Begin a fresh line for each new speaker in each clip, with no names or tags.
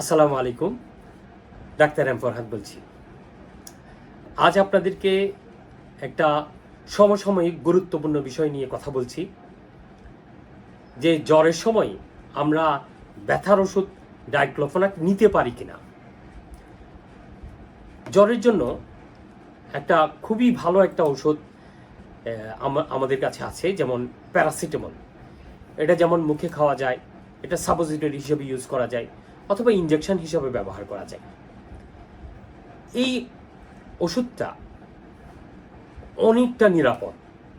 আসসালামু আলাইকুম। Doctor M Farhad বলছি। আজ আপনাদেরকে একটা সমসাময়িক গুরুত্বপূর্ণ বিষয় নিয়ে কথা বলছি। যে জ্বরের সময় আমরা ব্যথার ওষুধ ডাইক্লোফোনাক নিতে পারি কিনা। জ্বরের জন্য একটা খুবই ভালো একটা ওষুধ আমাদের কাছে আছে, যেমন প্যারাসিটামল। এটা যেমন মুখে খাওয়া যায়, এটা সাপোজিটরি হিসেবে ইউজ করা যায়। অথবা ইনজেকশন হিসেবে ব্যবহার করা যায়। এই ওষুধটা অনেকটা নিরাপদ।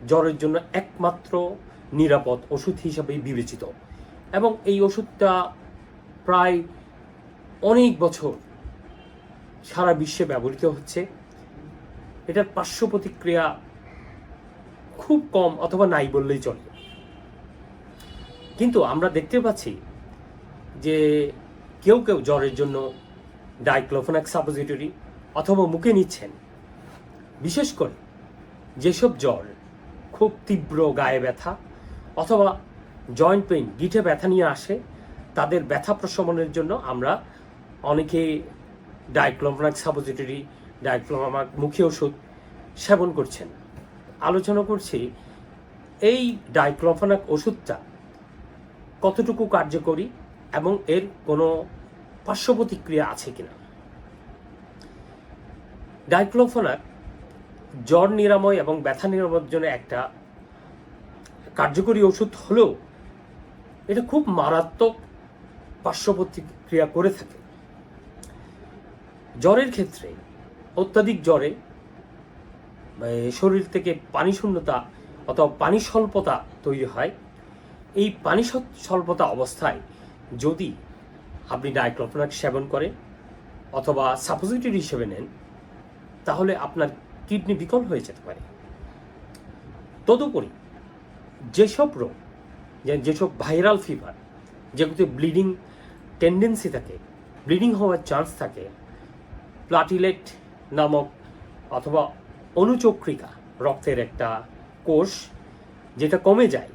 জ্বরের জন্য একমাত্র নিরাপদ ওষুধ হিসাবে বিবেচিত। এবং এই ওষুধটা প্রায় অনেক বছর সারা বিশ্বে ব্যবহৃত হচ্ছে। এটার পার্শ্ব প্রতিক্রিয়া খুব কম অথবা নাই বললেই চলে। কিন্তু আমরা দেখতে পাচ্ছি যে কেউ কেউ জ্বরের জন্য ডাইক্লোফোনাক সাপোজিটরি অথবা মুখে নিচ্ছেন। বিশেষ করে যেসব জ্বর খুব তীব্র গায়ে ব্যথা অথবা জয়েন্ট পেইন গিঠে ব্যথা নিয়ে আসে, তাদের ব্যথা প্রশমনের জন্য আমরা অনেকে ডাইক্লোফোনাক সাপোজিটরি ডাইক্লোফোনাক মুখী ওষুধ সেবন করছেন। আলোচনা করছি, এই ডাইক্লোফোনাক ওষুধটা কতটুকু কার্যকরী এবং এর কোনো পার্শ্ব প্রতিক্রিয়া আছে কিনা? ডাইক্লোফোনাক জ্বর নিরাময় এবং ব্যথা নিরাময়ের জন্য একটা কার্যকরী ওষুধ হলেও এটা খুব মারাত্মক পার্শ্ব প্রতিক্রিয়া করে থাকে। জ্বরের ক্ষেত্রে অত্যাধিক জ্বরে শরীর থেকে পানি শূন্যতা অথবা পানি স্বল্পতা তৈরি হয়। এই পানি স্বল্পতা অবস্থায় যদি আপনি ডাইক্লোফোনাক সেবন করেন অথবা সাপোজিটরি হিসেবে নেন, তাহলে আপনার কিডনি বিকল হয়ে যেতে পারে। তদুপরি যেসব রোগ যেসব ভাইরাল ফিভার যেগুলোতে ব্লিডিং টেন্ডেন্সি থাকে ব্লিডিং হওয়ার চান্স থাকে প্লাটিলেট নামক অথবা অনুচক্রিকা, রক্তের একটা কোষ, যেটা কমে যায়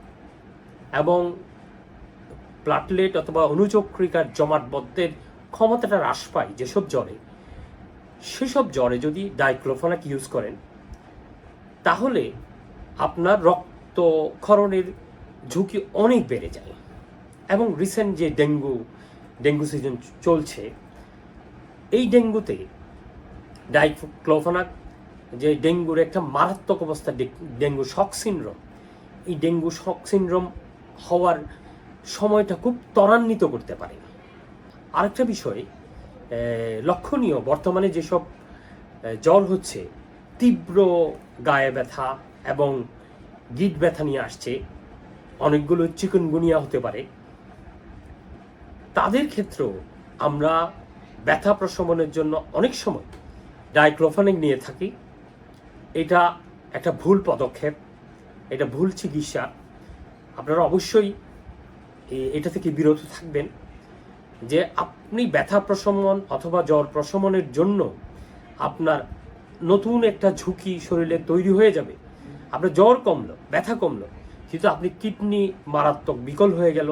এবং প্লাটলেট অথবা অনুচক্রিকার জমাটবদ্ধের ক্ষমতাটা হ্রাস পায় যেসব জ্বরে। সেসব জ্বরে যদি ডাইক্লোফোনাক ইউজ করেন, তাহলে আপনার রক্তক্ষরণের ঝুঁকি অনেক বেড়ে যায়। এবং রিসেন্ট যে ডেঙ্গু ডেঙ্গু সিজন চলছে, এই ডেঙ্গুতে ডাইক্লোফোনাক যে ডেঙ্গুর একটা মারাত্মক অবস্থা, ডেঙ্গু শক সিনড্রোম, এই ডেঙ্গু শক সিনড্রোম হওয়ার সময়টা খুব ত্বরান্বিত করতে পারে আরেকটা বিষয় লক্ষণীয় বর্তমানে যেসব জ্বর হচ্ছে, তীব্র গায়ে ব্যথা এবং গিট ব্যথা নিয়ে আসছে, অনেকগুলো চিকনগুনিয়া হতে পারে। তাদের ক্ষেত্রেও আমরা ব্যথা প্রশমনের জন্য অনেক সময় ডাইক্লোফানিক নিয়ে থাকি। এটা একটা ভুল পদক্ষেপ, এটা ভুল চিকিৎসা। আপনারা অবশ্যই এটা থেকে বিরত থাকবেন যে আপনি ব্যথা প্রশমন অথবা জ্বর প্রশমনের জন্য আপনার নতুন একটা ঝুঁকি শরীরে তৈরি হয়ে যাবে। আপনার জ্বর কমলো, ব্যথা কমলো, কিন্তু আপনি কিডনি মারাত্মক বিকল হয়ে গেল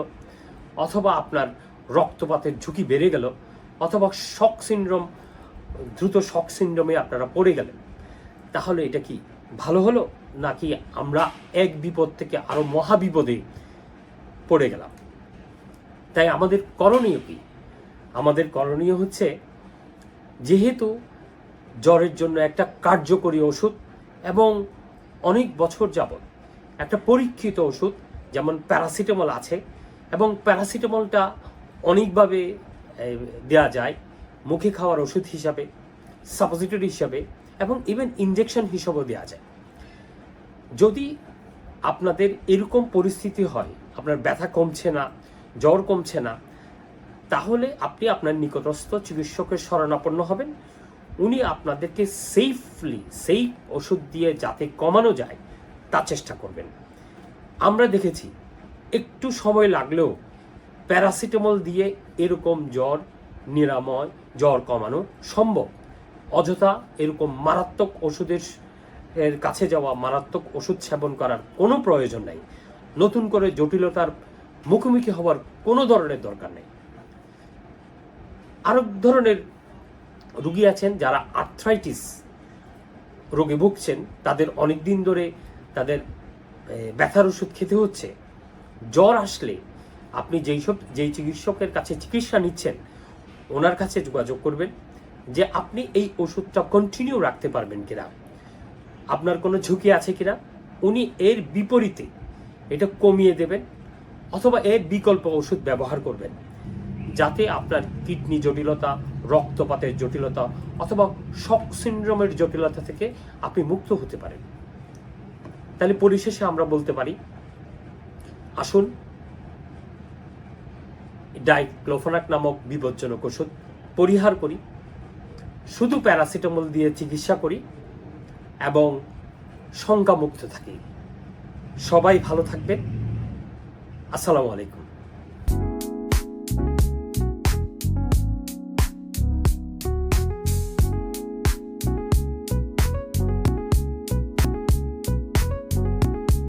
অথবা আপনার রক্তপাতের ঝুঁকি বেড়ে গেল অথবা শক সিনড্রোম, দ্রুত শক সিনড্রোমে আপনারা পড়ে গেলেন। তাহলে এটা কি ভালো হলো? নাকি আমরা এক বিপদ থেকে আরও মহাবিপদে পড়ে গেলাম? তাই আমাদের করণীয় কি? আমাদের করণীয় হচ্ছে যেহেতু জ্বরের জন্য একটা কার্যকরী ওষুধ এবং অনেক বছর যাবত একটা পরীক্ষিত ওষুধ, যেমন প্যারাসিটামল আছে এবং প্যারাসিটামলটা অনেকভাবে দেয়া যায় মুখে খাওয়ার ওষুধ হিসাবে, সাপোজিটরি হিসাবে এবং ইভেন ইনজেকশন হিসাবেও দেওয়া যায়। যদি আপনাদের এরকম পরিস্থিতি হয়, আপনার ব্যথা কমছে না জ্বর কমছে না। তাহলে আপনি আপনার নিকটস্থ চিকিৎসকের শরণাপন্ন হবেন। উনি আপনাদেরকে সেফলি সেফ ওষুধ দিয়ে যাতে কমানো যায়, তা চেষ্টা করবেন। আমরা দেখেছি, একটু সময় লাগলেও প্যারাসিটামল দিয়ে এরকম জ্বর, নিরাময়, জ্বর কমানো সম্ভব। অযথা এরকম মারাত্মক ওষুধের এর কাছে যাওয়া মারাত্মক ওষুধ সেবন করার কোনো প্রয়োজন নাই। নতুন করে জটিলতার মুখোমুখি হওয়ার কোনো ধরনের দরকার নেই। আরও ধরনের রুগী আছেন যারা আর্থ্রাইটিস রোগে ভুগছেন, তাদের অনেক দিন ধরে তাদের ব্যথার ওষুধ খেতে হচ্ছে। জ্বর আসলে আপনি যেই সব, যেই চিকিৎসকের কাছে চিকিৎসা নিচ্ছেন, ওনার কাছে যোগাযোগ করবেন যে আপনি এই ওষুধটা কন্টিনিউ রাখতে পারবেন কিনা। আপনার কোনো ঝুঁকি আছে কিনা? উনি এর বিপরীতে এটা কমিয়ে দেবেন। অথবা এর বিকল্প ওষুধ ব্যবহার করবেন, যাতে আপনার কিডনি জটিলতা, রক্তপাতের জটিলতা অথবা শক সিন্ড্রোমের জটিলতা থেকে আপনি মুক্ত হতে পারেন। তাহলে পরিশেষে আমরা বলতে পারি, আসুন, ডাইক্লোফোনাক নামক বিপজ্জনক ওষুধ পরিহার করি, শুধু প্যারাসিটামল দিয়ে চিকিৎসা করি এবং শঙ্কামুক্ত থাকি। সবাই ভালো থাকবেন। আসসালামু আলাইকুম।